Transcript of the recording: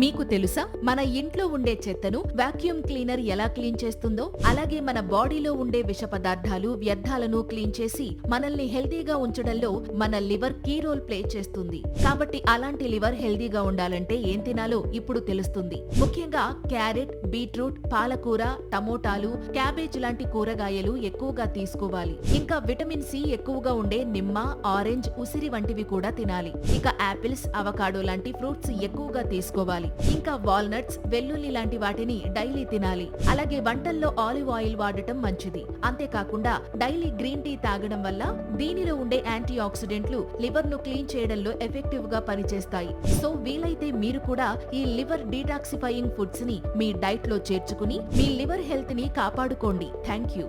మీకు తెలుసా? మన ఇంట్లో ఉండే చెత్తను వాక్యూమ్ క్లీనర్ ఎలా క్లీన్ చేస్తుందో అలాగే మన బాడీలో ఉండే విష పదార్థాలు వ్యర్థాలను క్లీన్ చేసి మనల్ని హెల్దీగా ఉంచడంలో మన లివర్ కీ రోల్ ప్లే చేస్తుంది. కాబట్టి అలాంటి లివర్ హెల్దీగా ఉండాలంటే ఏం తినాలో ఇప్పుడు తెలుస్తుంది. ముఖ్యంగా క్యారెట్ బీట్రూట్ పాలకూర టమోటాలు క్యాబేజ్ లాంటి కూరగాయలు ఎక్కువగా తీసుకోవాలి. ఇంకా విటమిన్ సి ఎక్కువగా ఉండే నిమ్మ ఆరెంజ్ ఉసిరి వంటివి కూడా తినాలి. ఇక యాపిల్స్ అవకాడో లాంటి ఫ్రూట్స్ ఎక్కువగా తీసుకోవాలి. ఇంకా వాల్నట్స్ వెల్లుల్లి లాంటి వాటిని డైలీ తినాలి. అలాగే వంటల్లో ఆలివ్ ఆయిల్ వాడటం మంచిది. అంతేకాకుండా డైలీ గ్రీన్ టీ తాగడం వల్ల దీనిలో ఉండే యాంటీ ఆక్సిడెంట్లు లివర్ను క్లీన్ చేయడంలో ఎఫెక్టివ్గా పనిచేస్తాయి. సో వీలైతే మీరు కూడా ఈ లివర్ డీటాక్సిఫైయింగ్ ఫుడ్స్ని మీ డైట్లో చేర్చుకుని మీ లివర్ హెల్త్ని కాపాడుకోండి. Thank you